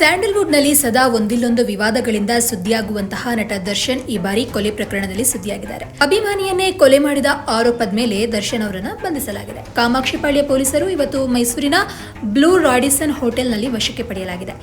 ಸ್ಯಾಂಡಲ್ವುಡ್ನಲ್ಲಿ ಸದಾ ಒಂದಿಲ್ಲೊಂದು ವಿವಾದಗಳಿಂದ ಸುದ್ದಿಯಾಗುವಂತಹ ನಟ ದರ್ಶನ್ ಈ ಬಾರಿ ಕೊಲೆ ಪ್ರಕರಣದಲ್ಲಿ ಸುದ್ದಿಯಾಗಿದ್ದಾರೆ. ಅಭಿಮಾನಿಯನ್ನೇ ಕೊಲೆ ಮಾಡಿದ ಆರೋಪದ ಮೇಲೆ ದರ್ಶನ್ ಅವರನ್ನ ಬಂಧಿಸಲಾಗಿದೆ. ಕಾಮಾಕ್ಷಿಪಾಳ್ಯ ಪೊಲೀಸರು ಇವತ್ತು ಮೈಸೂರಿನ ಬ್ಲೂ ರಾಡಿಸನ್ ಹೋಟೆಲ್ನಲ್ಲಿ ವಶಕ್ಕೆ ಪಡೆಯಲಾಗಿದೆ.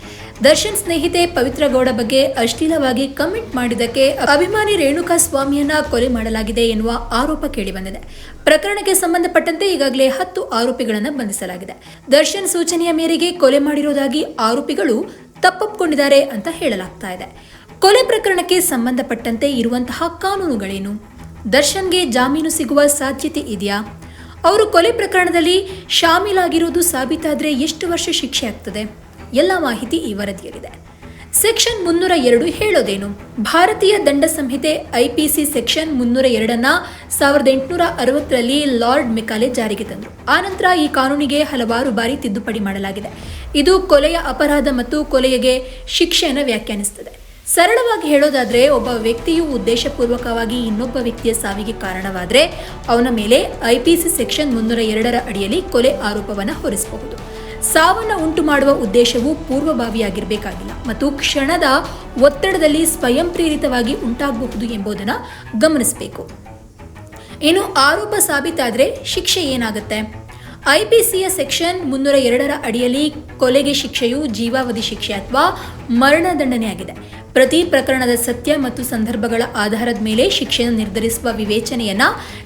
ದರ್ಶನ್ ಸ್ನೇಹಿತೆ ಪವಿತ್ರ ಗೌಡ ಬಗ್ಗೆ ಅಶ್ಲೀಲವಾಗಿ ಕಮೆಂಟ್ ಮಾಡಿದ್ದಕ್ಕೆ ಅಭಿಮಾನಿ ರೇಣುಕಾ ಸ್ವಾಮಿಯನ್ನ ಕೊಲೆ ಮಾಡಲಾಗಿದೆ ಎನ್ನುವ ಆರೋಪ ಕೇಳಿಬಂದಿದೆ. ಪ್ರಕರಣಕ್ಕೆ ಸಂಬಂಧಪಟ್ಟಂತೆ ಈಗಾಗಲೇ ಹತ್ತು ಆರೋಪಿಗಳನ್ನು ಬಂಧಿಸಲಾಗಿದೆ. ದರ್ಶನ್ ಸೂಚನೆಯ ಮೇರೆಗೆ ಕೊಲೆ ಮಾಡಿರುವುದಾಗಿ ಆರೋಪಿಗಳು ತಪ್ಪೊಪ್ಪಿಕೊಂಡಿದ್ದಾರೆ ಅಂತ ಹೇಳಲಾಗ್ತಾ ಇದೆ. ಕೊಲೆ ಪ್ರಕರಣಕ್ಕೆ ಸಂಬಂಧಪಟ್ಟಂತೆ ಇರುವಂತಹ ಕಾನೂನುಗಳೇನು? ದರ್ಶನ್ಗೆ ಜಾಮೀನು ಸಿಗುವ ಸಾಧ್ಯತೆ ಇದೆಯಾ? ಅವರು ಕೊಲೆ ಪ್ರಕರಣದಲ್ಲಿ ಶಾಮೀಲಾಗಿರುವುದು ಸಾಬೀತಾದರೆ ಎಷ್ಟು ವರ್ಷ ಶಿಕ್ಷೆ ಆಗ್ತದೆ? ಎಲ್ಲ ಮಾಹಿತಿ ಈ ವರದಿಯಲ್ಲಿದೆ. ಸೆಕ್ಷನ್ ಮುನ್ನೂರ ಎರಡು ಹೇಳೋದೇನು? ಭಾರತೀಯ ದಂಡ ಸಂಹಿತೆ ಐಪಿಸಿ ಸೆಕ್ಷನ್ ಮುನ್ನೂರ ಎರಡನ್ನ ಸಾವಿರದ ಎಂಟುನೂರ ಅರವತ್ತರಲ್ಲಿ ಲಾರ್ಡ್ ಮೆಕಾಲೆ ಜಾರಿಗೆ ತಂದರು. ಆನಂತರ ಈ ಕಾನೂನಿಗೆ ಹಲವಾರು ಬಾರಿ ತಿದ್ದುಪಡಿ ಮಾಡಲಾಗಿದೆ. ಇದು ಕೊಲೆಯ ಅಪರಾಧ ಮತ್ತು ಕೊಲೆಗೆ ಶಿಕ್ಷೆಯನ್ನು ವ್ಯಾಖ್ಯಾನಿಸುತ್ತದೆ. ಸರಳವಾಗಿ ಹೇಳೋದಾದ್ರೆ, ಒಬ್ಬ ವ್ಯಕ್ತಿಯು ಉದ್ದೇಶಪೂರ್ವಕವಾಗಿ ಇನ್ನೊಬ್ಬ ವ್ಯಕ್ತಿಯ ಸಾವಿಗೆ ಕಾರಣವಾದರೆ, ಅವನ ಮೇಲೆ ಐಪಿಸಿ ಸೆಕ್ಷನ್ ಮುನ್ನೂರ ಎರಡರ ಅಡಿಯಲ್ಲಿ ಕೊಲೆ ಆರೋಪವನ್ನು ಹೊರಿಸಬಹುದು. ಸಾವನ್ನ ಉಂಟು ಮಾಡುವ ಉದ್ದೇಶವು ಪೂರ್ವಭಾವಿಯಾಗಿರಬೇಕಾಗಿಲ್ಲ ಮತ್ತು ಕ್ಷಣದ ಒತ್ತಡದಲ್ಲಿ ಸ್ವಯಂ ಪ್ರೇರಿತವಾಗಿ ಉಂಟಾಗಬಹುದು ಎಂಬುದನ್ನು ಗಮನಿಸಬೇಕು. ಇನ್ನು ಆರೋಪ ಸಾಬೀತಾದರೆ ಶಿಕ್ಷೆ ಏನಾಗುತ್ತೆ? ಐಪಿಸಿಯ ಸೆಕ್ಷನ್ ಮುನ್ನೂರ ಎರಡರ ಅಡಿಯಲ್ಲಿ ಕೊಲೆಗೆ ಶಿಕ್ಷೆಯು ಜೀವಾವಧಿ ಶಿಕ್ಷೆ ಅಥವಾ ಮರಣದಂಡನೆಯಾಗಿದೆ ಪ್ರತಿ ಪ್ರಕರಣದ ಸತ್ಯ ಮತ್ತು ಸಂದರ್ಭಗಳ ಆಧಾರದ ಮೇಲೆ ಶಿಕ್ಷೆಯನ್ನು ನಿರ್ಧರಿಸುವ ವಿವೇಚನೆಯನ್ನ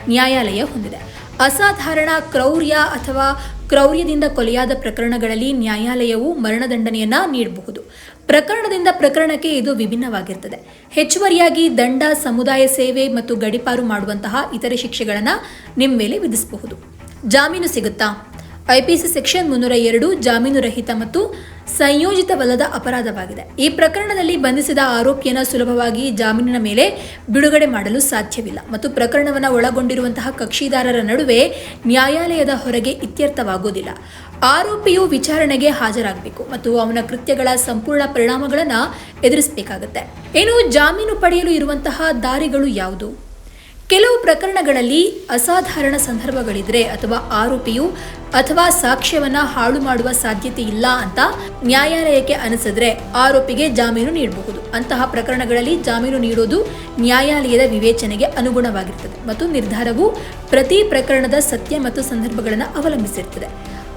ನ್ಯಾಯಾಲಯ ಹೊಂದಿದೆ. ಅಸಾಧಾರಣ ಕ್ರೌರ್ಯ ಅಥವಾ ಕ್ರೌರ್ಯದಿಂದ ಕೊಲೆಯಾದ ಪ್ರಕರಣಗಳಲ್ಲಿ ನ್ಯಾಯಾಲಯವು ಮರಣದಂಡನೆಯನ್ನ ನೀಡಬಹುದು. ಪ್ರಕರಣದಿಂದ ಪ್ರಕರಣಕ್ಕೆ ಇದು ವಿಭಿನ್ನವಾಗಿರ್ತದೆ. ಹೆಚ್ಚುವರಿಯಾಗಿ ದಂಡ, ಸಮುದಾಯ ಸೇವೆ ಮತ್ತು ಗಡಿಪಾರು ಮಾಡುವಂತಹ ಇತರೆ ಶಿಕ್ಷೆಗಳನ್ನು ನಿಮ್ಮ ಮೇಲೆ ವಿಧಿಸಬಹುದು. ಜಾಮೀನು ಸಿಗುತ್ತಾ? ಐಪಿಸಿ ಸೆಕ್ಷನ್ ಮುನ್ನೂರ ಎರಡು ಜಾಮೀನು ರಹಿತ ಮತ್ತು ಸಂಯೋಜಿತವಲ್ಲದ ಅಪರಾಧವಾಗಿದೆ. ಈ ಪ್ರಕರಣದಲ್ಲಿ ಬಂಧಿಸಿದ ಆರೋಪಿಯನ್ನು ಸುಲಭವಾಗಿ ಜಾಮೀನಿನ ಮೇಲೆ ಬಿಡುಗಡೆ ಮಾಡಲು ಸಾಧ್ಯವಿಲ್ಲ ಮತ್ತು ಪ್ರಕರಣವನ್ನು ಒಳಗೊಂಡಿರುವಂತಹ ಕಕ್ಷಿದಾರರ ನಡುವೆ ನ್ಯಾಯಾಲಯದ ಹೊರಗೆ ಇತ್ಯರ್ಥವಾಗುವುದಿಲ್ಲ. ಆರೋಪಿಯು ವಿಚಾರಣೆಗೆ ಹಾಜರಾಗಬೇಕು ಮತ್ತು ಅವನ ಕೃತ್ಯಗಳ ಸಂಪೂರ್ಣ ಪರಿಣಾಮಗಳನ್ನು ಎದುರಿಸಬೇಕಾಗುತ್ತೆ. ಇನ್ನು ಜಾಮೀನು ಪಡೆಯಲು ಇರುವಂತಹ ದಾರಿಗಳು ಯಾವುದು? ಕೆಲವು ಪ್ರಕರಣಗಳಲ್ಲಿ ಅಸಾಧಾರಣ ಸಂದರ್ಭಗಳಿದ್ರೆ ಅಥವಾ ಆರೋಪಿಯು ಅಥವಾ ಸಾಕ್ಷ್ಯವನ್ನ ಹಾಳು ಮಾಡುವ ಸಾಧ್ಯತೆ ಇಲ್ಲ ಅಂತ ನ್ಯಾಯಾಲಯಕ್ಕೆ ಅನಿಸಿದ್ರೆ ಆರೋಪಿಗೆ ಜಾಮೀನು ನೀಡಬಹುದು. ಅಂತಹ ಪ್ರಕರಣಗಳಲ್ಲಿ ಜಾಮೀನು ನೀಡೋದು ನ್ಯಾಯಾಲಯದ ವಿವೇಚನೆಗೆ ಅನುಗುಣವಾಗಿರ್ತದೆ ಮತ್ತು ನಿರ್ಧಾರವು ಪ್ರತಿ ಪ್ರಕರಣದ ಸತ್ಯ ಮತ್ತು ಸಂದರ್ಭಗಳನ್ನು ಅವಲಂಬಿಸಿರುತ್ತದೆ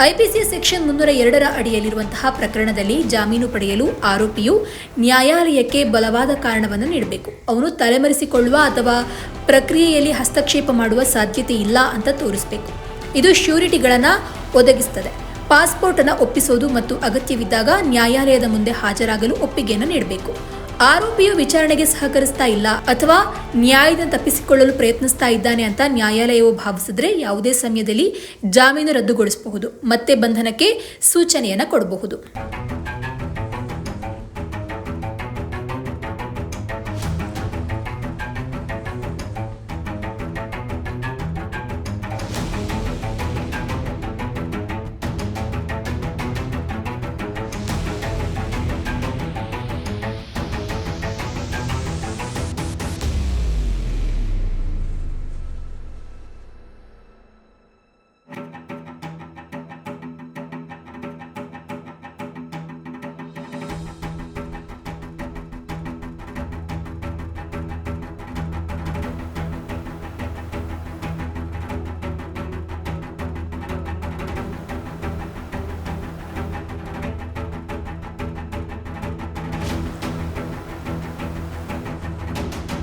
ಐಪಿಸಿ ಸೆಕ್ಷನ್ ಮುನ್ನೂರ ಎರಡರ ಅಡಿಯಲ್ಲಿರುವಂತಹ ಪ್ರಕರಣದಲ್ಲಿ ಜಾಮೀನು ಪಡೆಯಲು ಆರೋಪಿಯು ನ್ಯಾಯಾಲಯಕ್ಕೆ ಬಲವಾದ ಕಾರಣವನ್ನು ನೀಡಬೇಕು. ಅವನು ತಲೆಮರೆಸಿಕೊಳ್ಳುವ ಅಥವಾ ಪ್ರಕ್ರಿಯೆಯಲ್ಲಿ ಹಸ್ತಕ್ಷೇಪ ಮಾಡುವ ಸಾಧ್ಯತೆ ಇಲ್ಲ ಅಂತ ತೋರಿಸಬೇಕು. ಇದು ಶ್ಯೂರಿಟಿಗಳನ್ನು ಒದಗಿಸುತ್ತದೆ ಪಾಸ್ಪೋರ್ಟ್ ಅನ್ನು ಒಪ್ಪಿಸೋದು ಮತ್ತು ಅಗತ್ಯವಿದ್ದಾಗ ನ್ಯಾಯಾಲಯದ ಮುಂದೆ ಹಾಜರಾಗಲು ಒಪ್ಪಿಗೆಯನ್ನು ನೀಡಬೇಕು. ಆರೋಪಿಯು ವಿಚಾರಣೆಗೆ ಸಹಕರಿಸ್ತಾ ಇಲ್ಲ ಅಥವಾ ನ್ಯಾಯದ ತಪ್ಪಿಸಿಕೊಳ್ಳಲು ಪ್ರಯತ್ನಿಸ್ತಾ ಇದ್ದಾನೆ ಅಂತ ನ್ಯಾಯಾಲಯವು ಭಾವಿಸಿದ್ರೆ ಯಾವುದೇ ಸಮಯದಲ್ಲಿ ಜಾಮೀನು ರದ್ದುಗೊಳಿಸಬಹುದು, ಮತ್ತೆ ಬಂಧನಕ್ಕೆ ಸೂಚನೆಯನ್ನು ಕೊಡಬಹುದು.